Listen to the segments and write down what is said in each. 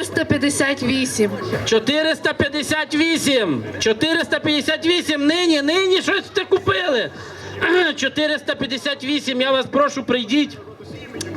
458. 458. 458. Нині, нині щось купили. 458. Я вас прошу, прийдіть.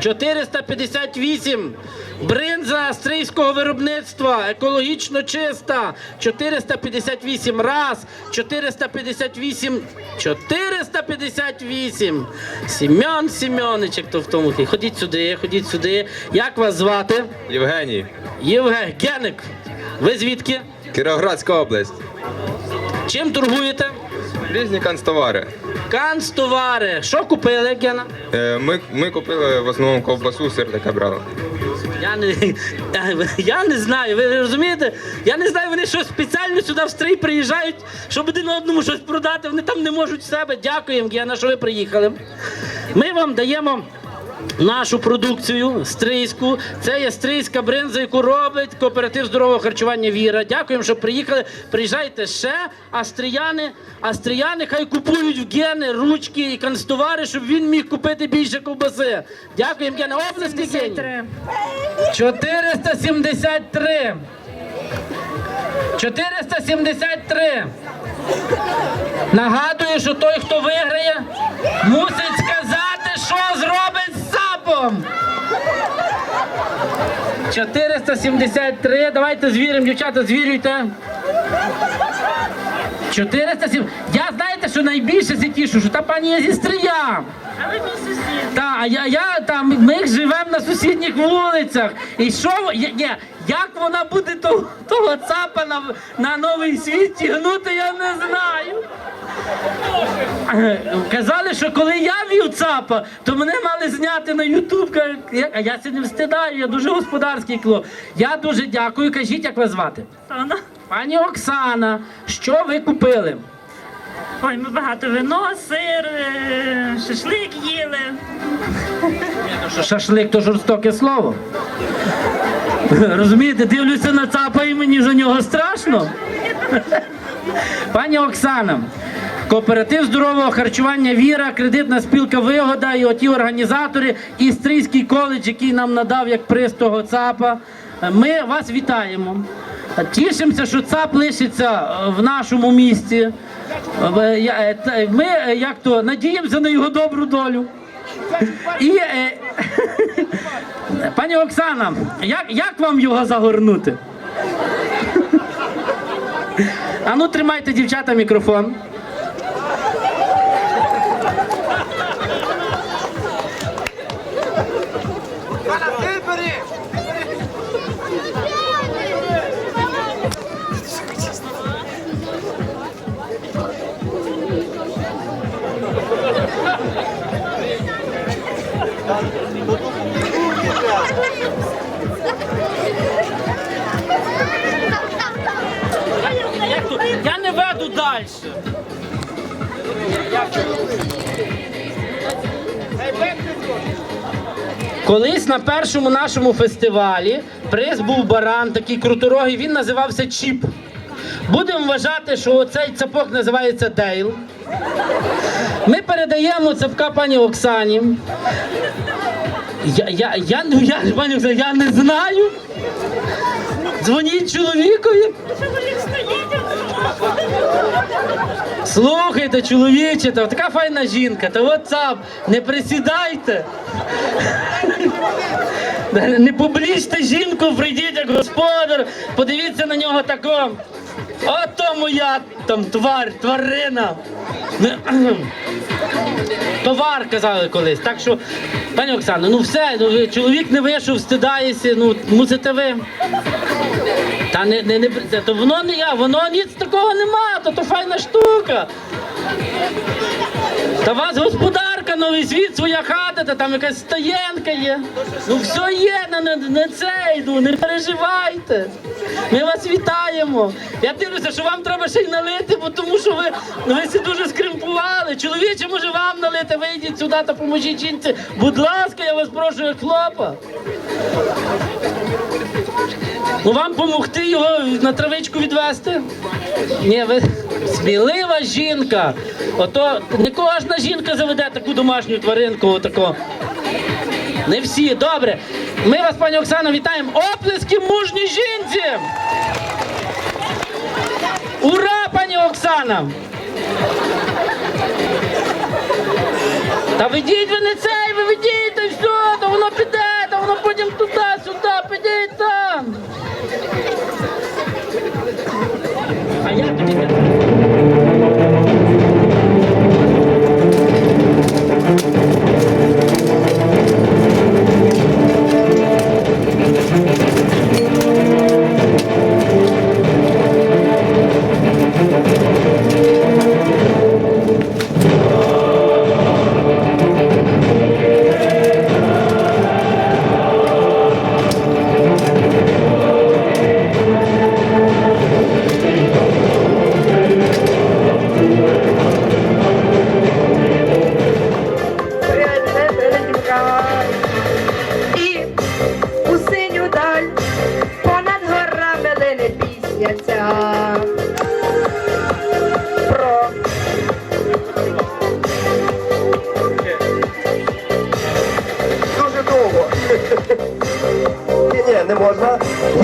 458. Бринза австрійського виробництва, екологічно чиста. 458 раз. 458. 458. Сім'ян Сім'янич, як то в тому. Ходіть сюди, ходіть сюди. Як вас звати? Євгеній, Євгеник. Ви звідки? Кіровоградська область. Чим торгуєте? Різні канцтовари. Канцтовари. Що купили, Гена? Е, Ми, ми купили в основному ковбасу, сир таке брали. Я не, я не знаю, ви розумієте? Я не знаю, вони що спеціально сюди в стрій приїжджають, щоб один одному щось продати. Вони там не можуть себе. Дякуємо, Гена, що ви приїхали. Ми вам даємо. Нашу продукцію стрийську. Це є стрийська бринза, яку робить кооператив здорового харчування Віра. Дякуємо, що приїхали. Приїжджайте ще. А стріяни, а стріяни хай купують в гени ручки і канцтовари, щоб він міг купити більше ковбаси. Дякуємо, Гена. Облески Гені. 473. 473. Нагадую, що той, хто виграє, мусить з сапом. 473. Давайте звіримо, дівчата, звірюйте. 407. Я знаєте, що найбільше се тішу, що та пані є зі стрия. Та, а я, я там, ми живемо на сусідніх вулицях. І що в- я, ні, як вона буде того, того цапа на, на новий світ тягнути, я не знаю. Казали, що коли я вів цапа, то мене мали зняти на Ютуб. А я це не встидаю, я дуже господарський кло. Я дуже дякую. Кажіть, як вас звати? Оксана. Пані Оксана, що ви купили? Ой, ми багато вино, сир, е, шашлик їли. Що шашлик то жорстоке слово. Розумієте, дивлюся на цапа і мені за нього страшно. Пані Оксана, кооператив здорового харчування Віра, кредитна спілка Вигода і оті організатори, і Стрийський коледж, який нам надав як приз того ЦАПа. Ми вас вітаємо. Тішимося, що ЦАП лишиться е, в нашому місті. Е, е, Ми як то надіємося на його добру долю. І е, пані Оксана, як, як вам його загорнути? А ну тримайте, дівчата, мікрофон. Далі. Колись на першому нашому фестивалі приз був баран, такий круторогий, він називався Чіп. Будемо вважати, що оцей цапок називається Дейл. Ми передаємо цапка пані Оксані. Я, я, я, ну, я, Оксана, я не знаю. Дзвоніть чоловікові. Слухайте, чоловіче, то така файна жінка, то от сам, не присідайте. Не публічте жінку, прийдіть як господар, подивіться на нього таком. Ото моя там твар, тварина. Товар казали колись. Так що, пані Оксано, ну все, ну чоловік не вийшов, стидається, ну мусите ви. Та не, не, не то воно не я, воно ніц такого нема, то то файна штука. Та вас господарка, новий світ, своя хата, та там якась стоянка є. Ну все є, на, на, це йду, не переживайте. Ми вас вітаємо. Я дивлюся, що вам треба ще й налити, бо тому що ви, ну, ви всі дуже скримпували. Чоловіче, може вам налити, вийдіть сюди та поможіть жінці. Будь ласка, я вас прошу, як хлопа. Ну вам допомогти його на травичку відвести? Ні, ви смілива жінка. Ото не кожна жінка заведе таку домашню тваринку, отако. Не всі, добре. Ми вас, пані Оксано, вітаємо. Оплески мужній жінці! Ура, пані Оксана! Та ведіть ви не цей, ви ведіть, А я тобі не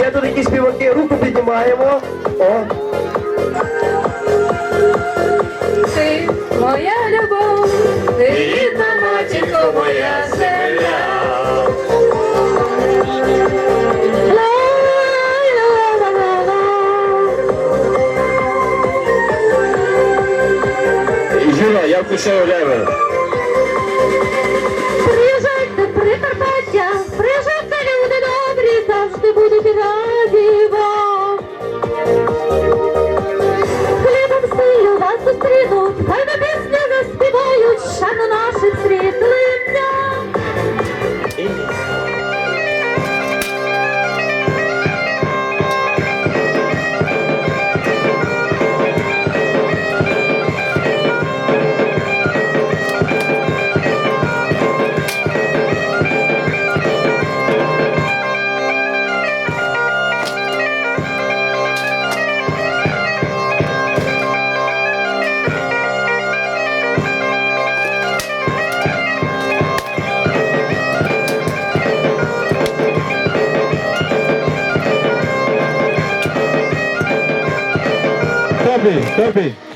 Є тут якісь співаки, руку піднімаємо. О, ти моя любов, ти рідна матінко моя земля. Юра, я включаю леве.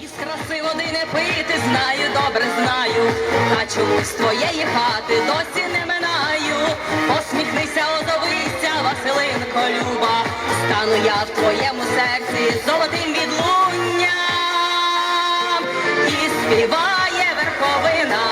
Із краси води не пити, знаю, добре знаю, А чомусь твоєї хати досі не минаю. Посміхнися, озовися, Василинко Люба, стану я в твоєму серці золотим відлунням. І співає верховина,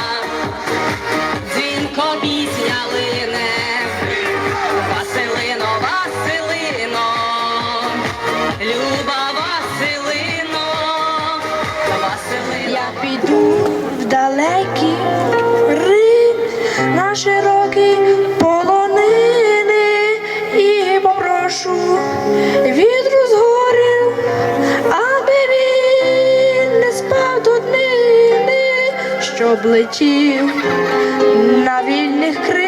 далекі ри на широкі полонини. І попрошу вітру з гори, аби він не спав тут нини, щоб летів на вільних крилах